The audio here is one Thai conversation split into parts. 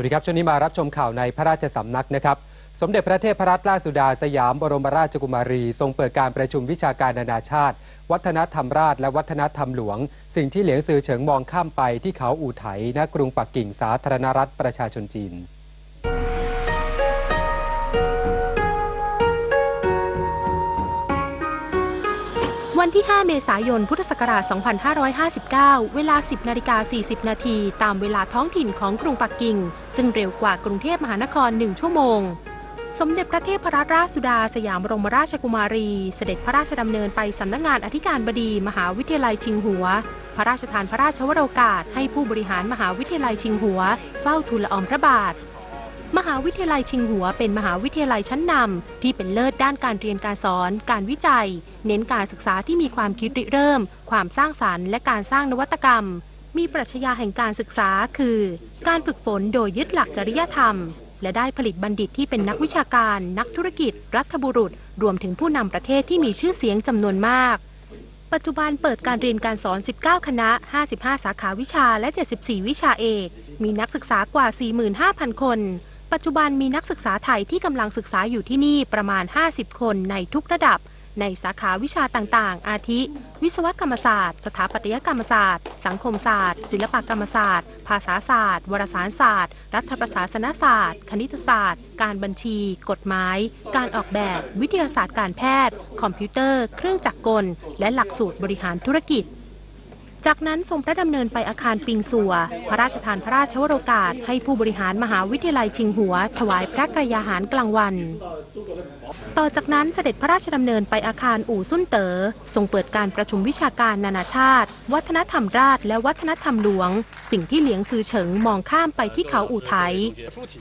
วัสดีครับ ช่วงนี้มารับชมข่าวในพระราชสำนักนะครับ สมเด็จพระเทพรัตนราชสุดาสยามบรมราชกุมารี ทรงเปิดการประชุมวิชาการนานาชาติ วัฒนธรรมราชและวัฒนธรรมหลวง สิ่งที่เหลียงซือเฉิงมองข้ามไปที่เขาอู่ไถณกรุงปักกิ่งสาธารณรัฐประชาชนจีน วันที่ 5 เมษายน พุทธศักราช 2559 เวลา 10 นาฬิกา 40 นาทีตามเวลาท้องถิ่นของกรุงปักกิ่ง ซึ่งเร็วกว่ากรุงเทพมหานคร 1 ชั่วโมง สมเด็จพระเทพรัตนราชสุดาสยามบรมราชกุมารี เสด็จพระราชดำเนินไปสำนักงานอธิการบดี มหาวิทยาลัยชิงหัว พระราชทานพระราชวโรกาส ให้ผู้บริหารมหาวิทยาลัยชิงหัว เฝ้าทูลละอองพระบาท มหาวิทยาลัยชิงหัวเป็นมหาวิทยาลัยชั้นนำที่เป็นเลิศด้านการเรียนการสอน การวิจัย เน้นการศึกษาที่มีความคิดริเริ่ม ความสร้างสรรค์และการสร้างนวัตกรรม มีปรัชญาแห่งการศึกษาคือ การฝึกฝนโดยยึดหลักจริยธรรม และได้ผลิตบัณฑิตที่เป็นนักวิชาการ นักธุรกิจ รัฐบุรุษ รวมถึงผู้นำประเทศที่มีชื่อเสียงจำนวนมากปัจจุบันเปิดการเรียนการสอน 19 คณะ 55 สาขาวิชาและ 74 วิชาเอก มีนักศึกษากว่า 45,000 คน ปัจจุบันมีนักศึกษาไทยที่กำลังศึกษาอยู่ที่นี่ประมาณ 50 คนในทุกระดับ ในสาขาวิชาต่างๆ อาทิ วิศวกรรมศาสตร์ สถาปัตยกรรมศาสตร์ สังคมศาสตร์ ศิลปกรรมศาสตร์ ภาษาศาสตร์ วารสารศาสตร์ รัฐประศาสนศาสตร์ คณิตศาสตร์ การบัญชี กฎหมาย การออกแบบ วิทยาศาสตร์การแพทย์ คอมพิวเตอร์ เครื่องจักรกล และหลักสูตรบริหารธุรกิจ จากนั้นทรงพระดำเนินไปอาคารปิงสัว พระราชทานพระราชวโรกาส ให้ผู้บริหารมหาวิทยาลัยชิงหัว ถวายพระกรยาหารกลางวัน ต่อจากนั้นเสด็จพระราชดำเนินไปอาคารอู่ซุ่นเต๋อ ทรงเปิดการประชุมวิชาการนานาชาติ วัฒนธรรมราชและวัฒนธรรมหลวง สิ่งที่เหลียงซือเฉิงมองข้ามไปที่เขาอู่ไถ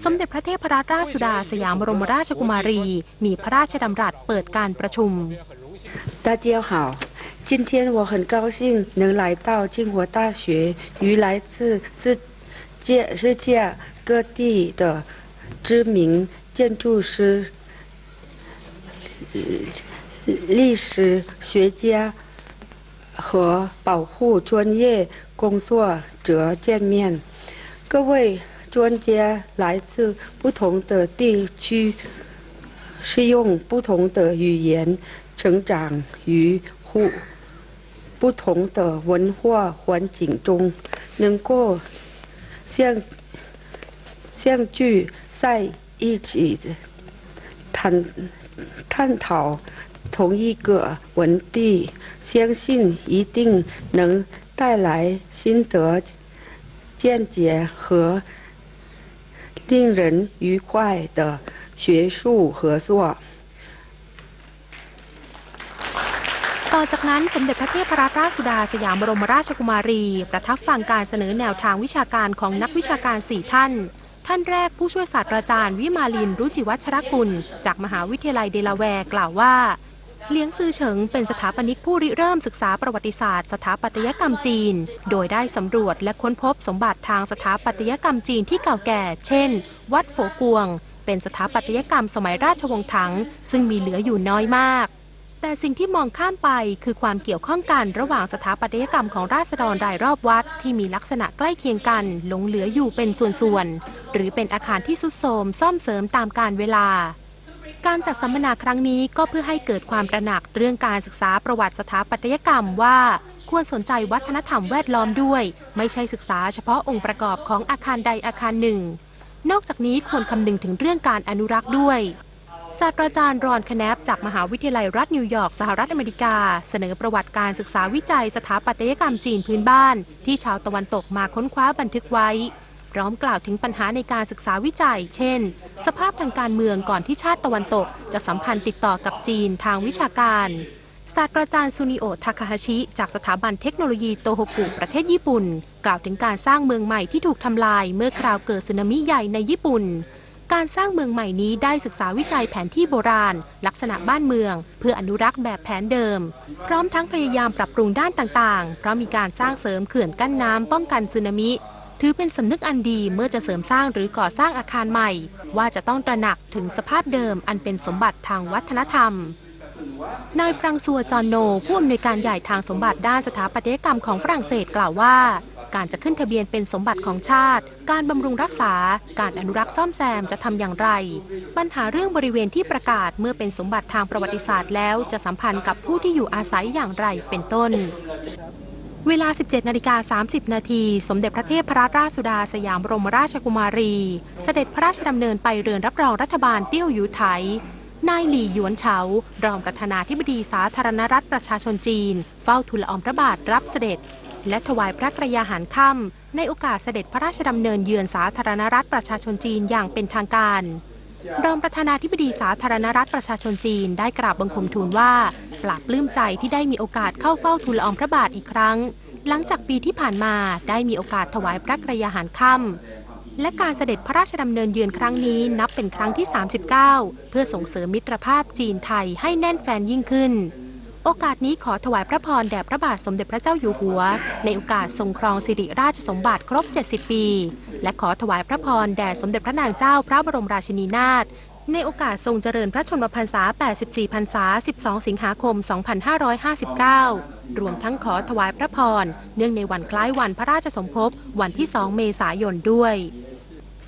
สมเด็จพระเทพรัตนราชสุดาสยามบรมราชกุมารี มีพระราชดำรัสเปิดการประชุม 大家好， 今天我很高兴能来到清华大学，与来自世界世界各地的知名建筑师、历史学家和保护专业工作者见面。各位专家来自不同的地区，是用不同的语言成长于互不同的文化环境中，能够相相聚在一起探探讨同一个文地，相信一定能带来心得见解和令人愉快的学术合作。 ต่อจากนั้นสมเด็จพระเทพรัตนราชสุดาสยามบรมราชกุมารี ประทับฟังการเสนอแนวทางวิชาการของนักวิชาการสี่ท่าน ท่านแรกผู้ช่วยศาสตราจารย์วิมาลินรุจิวัชรกุล จากมหาวิทยาลัยเดลาแวร์กล่าวว่า เลี้ยงซือเฉิงเป็นสถาปนิกผู้ริเริ่มศึกษาประวัติศาสตร์ สถาปัตยกรรมจีน โดยได้สำรวจและค้นพบสมบัติทางสถาปัตยกรรมจีนที่เก่าแก่ เช่น วัดโฝกวง เป็นสถาปัตยกรรมสมัยราชวงศ์ถัง ซึ่งมีเหลืออยู่น้อยมาก แต่สิ่งที่มองข้ามไปคือความเกี่ยวข้องกันระหว่างสถาปัตยกรรมของราษฎรรายรอบวัด ที่มีลักษณะใกล้เคียงกันหลงเหลืออยู่เป็นส่วนๆ หรือเป็นอาคารที่สุดโทรมซ่อมเสริมตามกาลเวลา การจัดสัมมนาครั้งนี้ก็เพื่อให้เกิดความตระหนักเรื่องการศึกษาประวัติสถาปัตยกรรมว่าควรสนใจวัฒนธรรมแวดล้อมด้วย ไม่ใช่ศึกษาเฉพาะองค์ประกอบของอาคารใดอาคารหนึ่ง นอกจากนี้ควรคำนึงถึงเรื่องการอนุรักษ์ด้วย ศาสตราจารย์รอนคแนปจากมหาวิทยาลัยรัฐนิวยอร์กสหรัฐอเมริกา เสนอประวัติการศึกษาวิจัยสถาปัตยกรรมจีนพื้นบ้าน ที่ชาวตะวันตกมาค้นคว้าบันทึกไว้ พร้อมกล่าวถึงปัญหาในการศึกษาวิจัย เช่น สภาพทางการเมืองก่อนที่ชาติตะวันตก จะสัมพันธ์ติดต่อกับจีนทางวิชาการศาสตราจารย์ซูนิโอทาคาฮาชิ จากสถาบันเทคโนโลยีโตโฮกุประเทศญี่ปุ่น กล่าวถึงการสร้างเมืองใหม่ที่ถูกทำลายเมื่อคราวเกิดสึนามิใหญ่ในญี่ปุ่น การสร้างเมืองใหม่นี้ได้ศึกษาวิจัยแผนที่โบราณ ลักษณะบ้านเมือง เพื่ออนุรักษ์แบบแผนเดิม พร้อมทั้งพยายามปรับปรุงด้านต่างๆ เพราะมีการสร้างเสริมเขื่อนกั้นน้ำป้องกันสึนามิ ถือเป็นสำนึกอันดีเมื่อจะเสริมสร้างหรือก่อสร้างอาคารใหม่ ว่าจะต้องตระหนักถึงสภาพเดิมอันเป็นสมบัติทางวัฒนธรรมนายปรังซัวจอนโนผู้อำนวยการใหญ่ทางสมบัติด้านสถาปัตยกรรมของฝรั่งเศสกล่าวว่า การจะขึ้นทะเบียนเป็นสมบัติของชาติ การบำรุงรักษา การอนุรักษ์ซ่อมแซมจะทำอย่างไร ปัญหาเรื่องบริเวณที่ประกาศเมื่อเป็นสมบัติทางประวัติศาสตร์แล้ว จะสัมพันธ์กับผู้ที่อยู่อาศัยอย่างไรเป็นต้นเวลา 17นาฬิกา30 นาที สมเด็จพระเทพรัตนราชสุดาสยามบรมราชกุมารี เสด็จพระราชดำเนินไปเรือนรับรองรัฐบาลเตี้ยวหยูไถ นายหลี่หยวนเฉา รองประธานาธิบดีสาธารณรัฐประชาชนจีน เฝ้าทูลอองพระบาทรับเสด็จ และถวายพระกรยาหารค่ำในโอกาสเสด็จพระราชดำเนินเยือนสาธารณรัฐประชาชนจีนอย่างเป็นทางการรองประธานาธิบดีสาธารณรัฐประชาชนจีนได้กราบบังคมทูลว่าปลาบปลื้มใจที่ได้มีโอกาสเข้าเฝ้าทูลละอองพระบาทอีกครั้ง หลังจากปีที่ผ่านมาได้มีโอกาสถวายพระกรยาหารค่ำและการเสด็จพระราชดำเนินเยือนครั้งนี้นับเป็นครั้งที่ 39 เพื่อส่งเสริมมิตรภาพจีนไทยให้แน่นแฟนยิ่งขึ้น โอกาสนี้ขอถวายพระพรแด่พระบาทสมเด็จพระเจ้าอยู่หัว ในโอกาสทรงครองสิริราชสมบัติครบ 70 ปี และขอถวายพระพรแด่สมเด็จพระนางเจ้าพระบรมราชินีนาถในโอกาสทรงเจริญพระชนมพรรษา 84 พรรษา 12 สิงหาคม 2559 รวมทั้งขอถวายพระพร เนื่องในวันคล้ายวันพระราชสมภพ วันที่ 2 เมษายนด้วย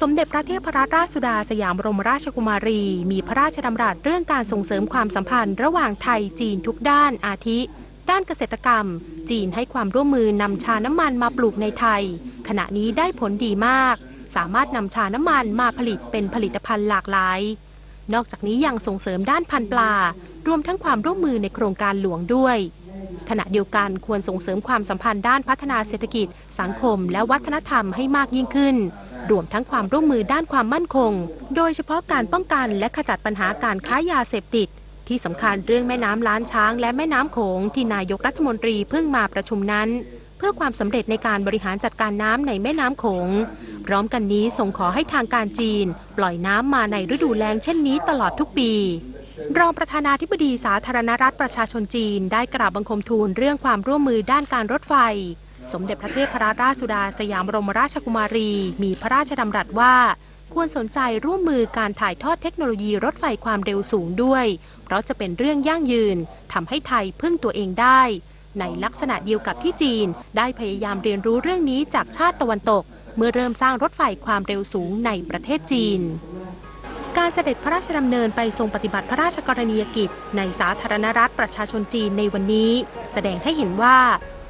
สมเด็จพระเทพรัตนราชสุดาสยามบรมราชกุมารี มีพระราชดำรัสเรื่องการส่งเสริมความสัมพันธ์ระหว่างไทยจีนทุกด้านอาทิ ด้านเกษตรกรรม จีนให้ความร่วมมือนำชาน้ำมันมาปลูกในไทย ขณะนี้ได้ผลดีมาก สามารถนำชาน้ำมันมาผลิตเป็นผลิตภัณฑ์หลากหลาย นอกจากนี้ยังส่งเสริมด้านพันธุ์ปลา รวมทั้งความร่วมมือในโครงการหลวงด้วยขณะเดียวกันควรส่งเสริมความสัมพันธ์ด้านพัฒนาเศรษฐกิจ สังคม และวัฒนธรรมให้มากยิ่งขึ้น รวมทั้งความร่วมมือด้านความมั่นคง โดยเฉพาะการป้องกันและขจัดปัญหาการค้ายาเสพติด ที่สำคัญเรื่องแม่น้ำล้านช้างและแม่น้ำโขงที่นายกรัฐมนตรีเพิ่งมาประชุมนั้น เพื่อความสำเร็จในการบริหารจัดการน้ำในแม่น้ำโขง พร้อมกันนี้ส่งขอให้ทางการจีน ปล่อยน้ำมาในฤดูแล้งเช่นนี้ตลอดทุกปีรองประธานาธิบดีสาธารณรัฐประชาชนจีนได้กราบบังคมทูลเรื่องความร่วมมือด้านการรถไฟ สมเด็จพระเทพรัตนราชสุดาสยามบรมราชกุมารี มีพระราชดำรัสว่า ควรสนใจร่วมมือการถ่ายทอดเทคโนโลยีรถไฟความเร็วสูงด้วย เพราะจะเป็นเรื่องยั่งยืนทำให้ไทยพึ่งตัวเองได้ ในลักษณะเดียวกับที่จีน ได้พยายามเรียนรู้เรื่องนี้จากชาติตะวันตก เมื่อเริ่มสร้างรถไฟความเร็วสูงในประเทศจีนการเสด็จพระราชดำเนินไปทรงปฏิบัติพระราชกรณียกิจ ในสาธารณรัฐประชาชนจีนในวันนี้ แสดงให้เห็นว่า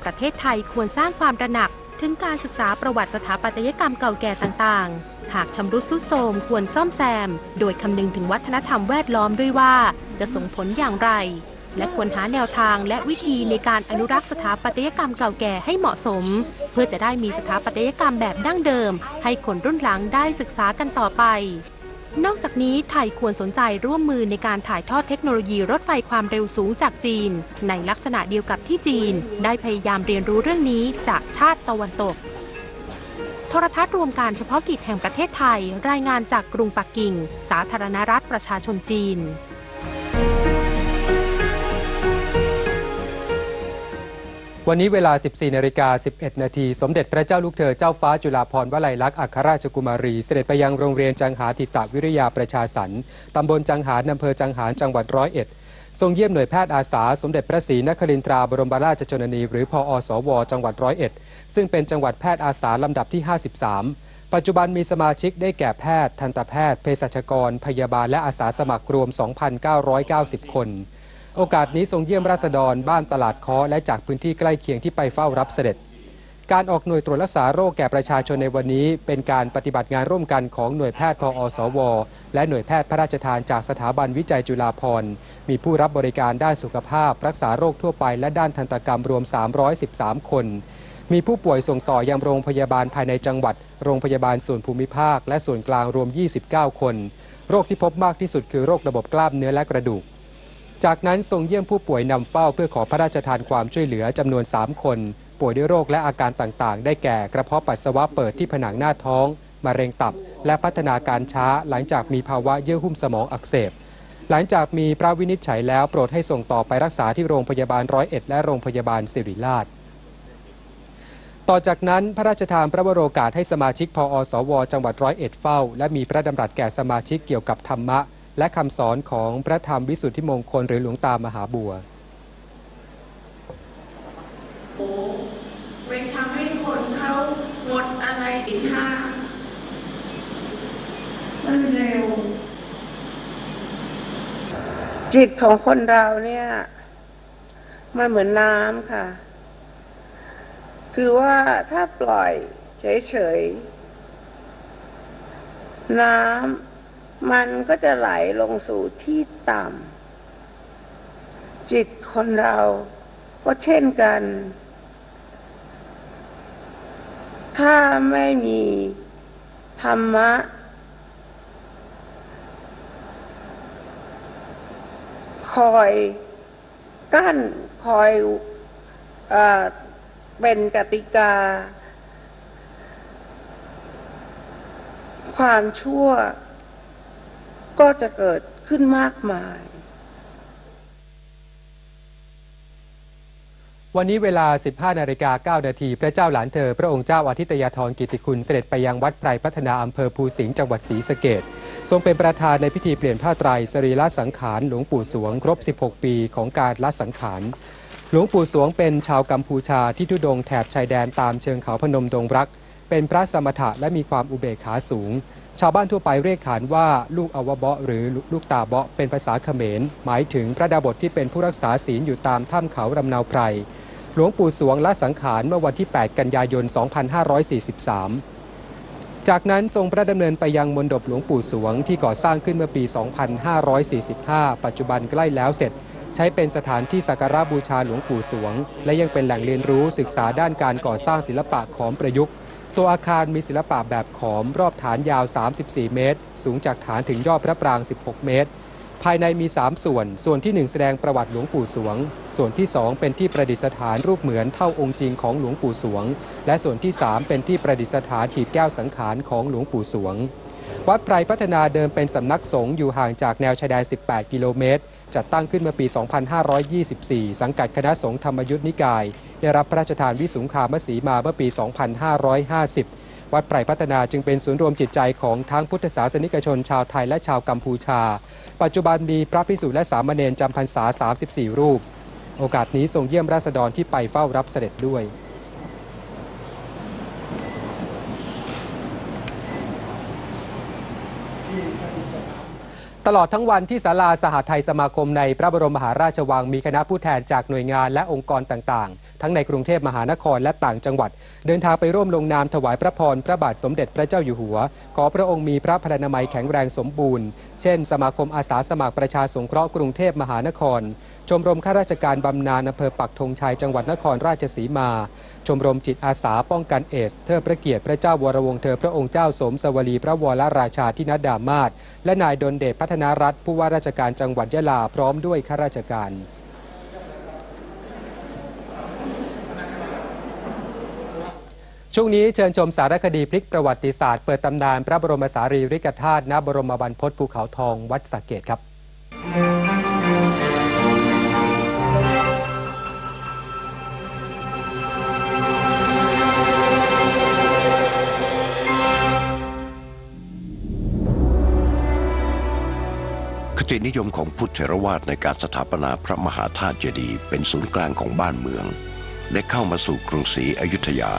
ประเทศไทยควรสร้างความตระหนัก ถึงการศึกษาประวัติสถาปัตยกรรมเก่าแก่ต่างๆ หากชำรุดทรุดโทรมควรซ่อมแซม โดยคำนึงถึงวัฒนธรรมแวดล้อมด้วยว่า จะส่งผลอย่างไร และควรหาแนวทางและวิธีในการอนุรักษ์สถาปัตยกรรมเก่าแก่ให้เหมาะสม เพื่อจะได้มีสถาปัตยกรรมแบบดั้งเดิม ให้คนรุ่นหลังได้ศึกษากันต่อไป นอกจากนี้ไทยควรสนใจร่วมมือในการถ่ายทอดเทคโนโลยีรถไฟความเร็วสูงจากจีน ในลักษณะเดียวกับที่จีน ได้พยายามเรียนรู้เรื่องนี้จากชาติตะวันตก โทรทัศน์รวมการเฉพาะกิจแห่งประเทศไทย รายงานจากกรุงปักกิ่ง สาธารณรัฐประชาชนจีน วันนี้เวลา 14นาฬิกา11 นาที สมเด็จพระเจ้าลูกเธอเจ้าฟ้าจุฬาภรณ์วลัยลักษณ์อัครราชกุมารี เสด็จไปยังโรงเรียนจังหาทิตวิริยาประชาสรรค์ตำบลจังหารอำเภอจังหารจังหวัดร้อยเอ็ด ทรงเยี่ยมหน่วยแพทย์อาสา สมเด็จพระศรีนครินทราบรมราชชนนี หรือพอสว จังหวัดร้อยเอ็ด ซึ่งเป็นจังหวัดแพทย์อาสาลำดับที่ 53 ปัจจุบันมีสมาชิกได้แก่แพทย์ ทันตแพทย์ เภสัชกร พยาบาล และอาสาสมัครรวม 2,990 คน โอกาสนี้ทรงเยี่ยมราษฎรบ้านตลาดค้อและจากพื้นที่ใกล้เคียงที่ไปเฝ้ารับเสด็จ การออกหน่วยตรวจรักษาโรคแก่ประชาชนในวันนี้ เป็นการปฏิบัติงานร่วมกันของหน่วยแพทย์พอสว และหน่วยแพทย์พระราชทานจากสถาบันวิจัยจุฬาภรณ์มีผู้รับบริการด้านสุขภาพ รักษาโรคทั่วไป และด้านทันตกรรมรวม 313 คน มีผู้ป่วยส่งต่อยังโรงพยาบาลภายในจังหวัด โรงพยาบาลส่วนภูมิภาค และส่วนกลางรวม 29 คน โรคที่พบมากที่สุดคือโรคระบบกล้ามเนื้อและกระดูก จากนั้นทรงเยี่ยมผู้ป่วยนำเฝ้าเพื่อขอพระราชทานความช่วยเหลือจำนวน 3 คน ป่วยด้วยโรคและอาการต่างๆ ได้แก่กระเพาะปัสสาวะเปิดที่ผนังหน้าท้อง มะเร็งตับ และพัฒนาการช้าหลังจากมีภาวะเยื่อหุ้มสมองอักเสบ หลังจากมีพระวินิจฉัยแล้วโปรดให้ส่งต่อไปรักษาที่โรงพยาบาลร้อยเอ็ดและโรงพยาบาลสิริราช ต่อจากนั้นพระราชทานพระวโรกาสให้สมาชิกพอสว จังหวัดร้อยเอ็ดเฝ้า และมีพระดำรัสแก่สมาชิกเกี่ยวกับธรรมะ และคำสอนของพระธรรมวิสุทธิมงคลหรือหลวงตามหาบัวเป็นทำให้คนเขาหมดอะไรสินห้ามันเร็ว จิตของคนเราเนี่ย มันเหมือนน้ำค่ะ คือว่าถ้าปล่อยเฉยๆน้ำ มันก็จะไหลลงสู่ที่ต่ำจิตคนเราก็เช่นกัน ถ้าไม่มีธรรมะ คอยกั้นคอยเออเป็นกติกา ความชั่ว ก็จะเกิดขึ้นมากมาย วันนี้เวลา 15นาฬิกา9นาทีพระเจ้าหลานเธอ พระองค์เจ้าอาทิตยาธรกิติคุณเสด็จไปยังวัดไพรพัฒนาอำเภอภูสิงห์จังหวัดศรีสะเกดทรงเป็นประธานในพิธีเปลี่ยนผ้าไตรสรีระสังขารหลวงปู่สวง ครบ 16 ปีของการละสังขารหลวงปู่สวงเป็นชาวกัมพูชาที่ทุดงแถบชายแดนตามเชิงเขาพนมดงรัก เป็นพระสมถะและมีความอุเบกขาสูง ชาวบ้านทั่วไปเรียกขานว่าลูกอวเบาะหรือลูกตาเบาะเป็นภาษาเขมร หมายถึงพระดาบทที่เป็นผู้รักษาศีลอยู่ตามถ้ำเขารำนาวไพร หลวงปู่สวงละสังขารเมื่อวันที่ 8 กันยายน 2543 จากนั้นทรงพระดำเนินไปยังมณฑปหลวงปู่สวงที่ก่อสร้างขึ้นเมื่อปี 2545 ปัจจุบันใกล้แล้วเสร็จ ใช้เป็นสถานที่สักการะบูชาหลวงปู่สวง และยังเป็นแหล่งเรียนรู้ศึกษาด้านการก่อสร้างศิลปะขอมประยุกต์ ตัวอาคารมีศิลปะแบบขอม รอบฐานยาว 34 เมตร สูงจากฐานถึงยอดพระปราง 16 เมตร ภายในมี 3 ส่วน ส่วนที่ 1 แสดงประวัติหลวงปู่สวง ส่วนที่ 2 เป็นที่ประดิษฐานรูปเหมือนเท่าองค์จริงของหลวงปู่สวง และส่วนที่ 3 เป็นที่ประดิษฐานหีบแก้วสังขารของหลวงปู่สวง วัดไพรพัฒนาเดิมเป็นสำนักสงฆ์อยู่ห่างจากแนวชายแดน 18 กิโลเมตร จัดตั้งขึ้นเมื่อปี 2524 สังกัดคณะสงฆ์ธรรมยุทธนิกาย ได้รับพระราชทานวิสุงคามสีมาเมื่อปี 2550 วัดไพรพัฒนาจึงเป็นศูนย์รวมจิตใจของทั้งพุทธศาสนิกชนชาวไทยและชาวกัมพูชา ปัจจุบันมีพระภิกษุและสามเณรจำพรรษา 34 รูป โอกาสนี้ทรงเยี่ยมราษฎรที่ไปเฝ้ารับเสด็จด้วย ตลอดทั้งวันที่ศาลาสหไทยสมาคมในพระบรมมหาราชวังมีคณะผู้แทนจากหน่วยงานและองค์กรต่างๆ ทั้งในกรุงเทพมหานครและต่างจังหวัด เดินทางไปร่วมลงนามถวายพระพรพระบาทสมเด็จพระเจ้าอยู่หัว ขอพระองค์มีพระพรรณนามัยแข็งแรงสมบูรณ์ เช่น สมาคมอาสาสมัครประชาสงเคราะห์กรุงเทพมหานคร ชมรมข้าราชการบำนาญอำเภอปักธงชัยจังหวัดนครราชสีมา ชมรมจิตอาสาป้องกันเอส เทิดพระเกียรติพระเจ้าวรวงเธอพระองค์เจ้าสมสวลีพระวรราชาธินดามาศและนายดลเดชพัฒนารัฐผู้ว่าราชการจังหวัดยะลาพร้อมด้วยข้าราชการช่วงนี้เชิญชมสารคดีพลิกประวัติศาสตร์เปิดตำนานพระบรมสารีริกธาตุณบรมบรรพตภูเขาทองวัดสะเกตครับ ตินิยมของพุทธเถรวาทในการสถาปนาพระมหาธาตุเจดีย์เป็นศูนย์กลางของบ้านเมือง ได้เข้ามาสู่กรุงศรีอยุธยา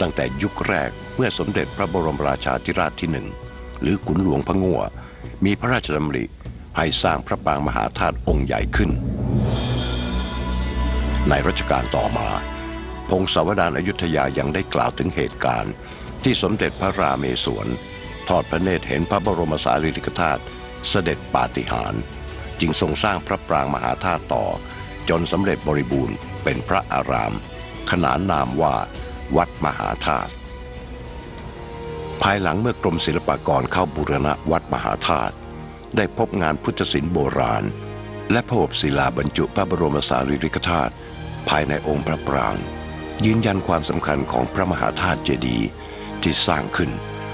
ตั้งแต่ยุคแรกเมื่อสมเด็จพระบรมราชาธิราชที่หนึ่งหรือขุนหลวงพระงัวมีพระราชดำริให้สร้างพระปางมหาธาตุองค์ใหญ่ขึ้น ในรัชกาลต่อมา พงศาวดารอยุธยายังได้กล่าวถึงเหตุการณ์ ที่สมเด็จพระราเมศวรทอดพระเนตรเห็นพระบรมสารีริกธาตุ เสด็จปาฏิหาริย์จึงทรงสร้างพระปรางมหาธาตุต่อ จนสำเร็จบริบูรณ์เป็นพระอาราม ขนานนามว่า วัดมหาธาตุภายหลังเมื่อกรมศิลปากรเข้าบูรณะวัดมหาธาตุได้พบงานพุทธศิลป์โบราณ และพบศิลาบรรจุพระบรมสารีริกธาตุภายในองค์พระปราง ยืนยันความสำคัญของพระมหาธาตุเจดีย์ที่สร้างขึ้น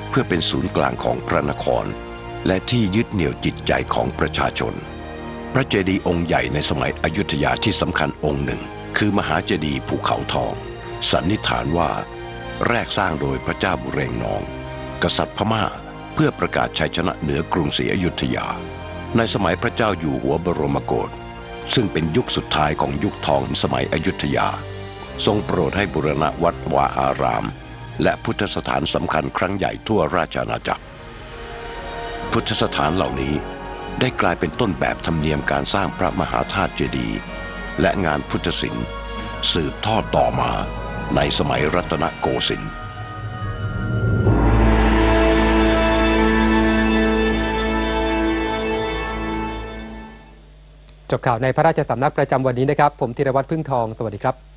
เพื่อเป็นศูนย์กลางของพระนคร และที่ยึดเหนี่ยวจิตใจของประชาชน พระเจดีย์องค์ใหญ่ในสมัยอยุธยาที่สำคัญองค์หนึ่ง คือมหาเจดีย์ภูเขาทอง สันนิษฐานว่า แรกสร้างโดยพระเจ้าบุเรงนอง กษัตริย์พม่าเพื่อประกาศชัยชนะเหนือกรุงศรีอยุธยา ในสมัยพระเจ้าอยู่หัวบรมโกศซึ่งเป็นยุคสุดท้ายของยุคทองสมัยอยุธยา ทรงโปรดให้บุรณะวัดวาอาราม และพุทธสถานสำคัญครั้งใหญ่ทั่วราชอาณาจักร พุทธสถานเหล่านี้ ได้กลายเป็นต้นแบบธรรมเนียมการสร้างพระมหาธาตุเจดีย์และงานพุทธศิลป์สืบทอดต่อมาในสมัยรัตนโกสินทร์จบข่าวในพระราชสำนักประจำวันนี้นะครับ ผมธีรวัตรพึ่งทอง สวัสดีครับ